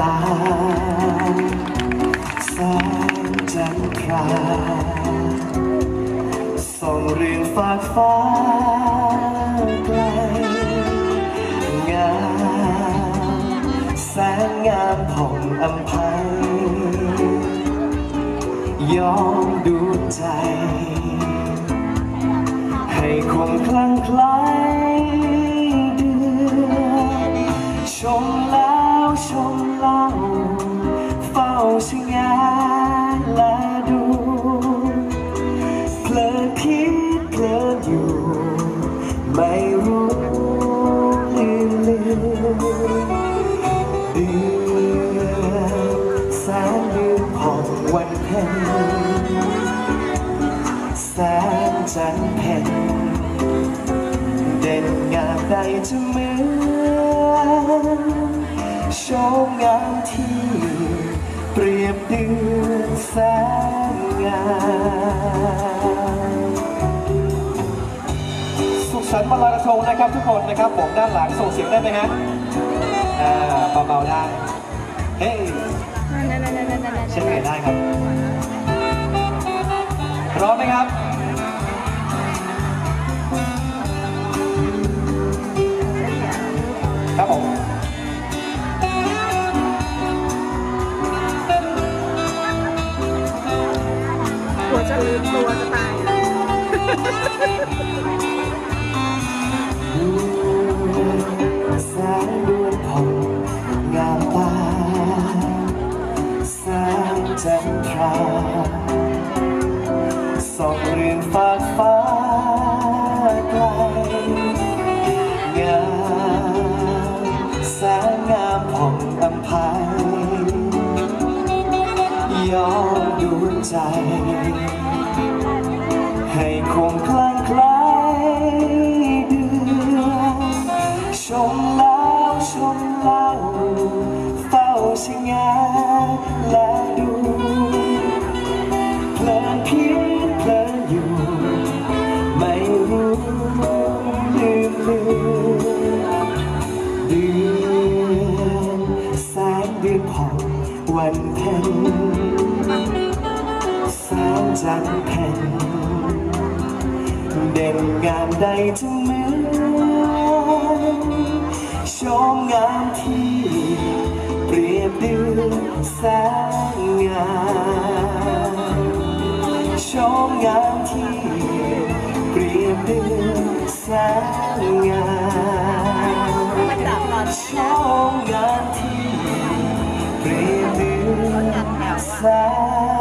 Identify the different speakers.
Speaker 1: ตาแสงจันทราส่งเรื่องฝากฟ้าไกลงามแสงงามผ่องอัมพัยยอมดูใจ ให้คงคลั่งคล้าย และดูเพลินคิดเพลินอยู่ ไม่รู้ลืมลืมเดือนแสนเดือนผ่องวันเพ็ญแสงจันทร์เพ็ญเด่นงามใดจะเหมือนโชมงามที่ เปรียบเดือนแสนงาม
Speaker 2: สุขสันต์วันลอยกระทงนะครับทุกคนนะครับผมด้านหลังส่งเสียงได้ไหมฮะอ่าเบาๆได้ เฮ้ยเช่นกันได้ครับพร้อมไหมครับครับ
Speaker 3: ตา
Speaker 1: แสงจันทราส่องเรือนฟากฟ้าไกลงามแสงงามผ่องอำไพยอมดูใจ ให้คงคลั่งคล้เือผ่องวันเพ็ญแสงจันทร์เพ็ญเด่นงามใดจะเหมือนชมงามที่เปรียบดือแสงงามชมงามที่เปรียบดือแสงงาม side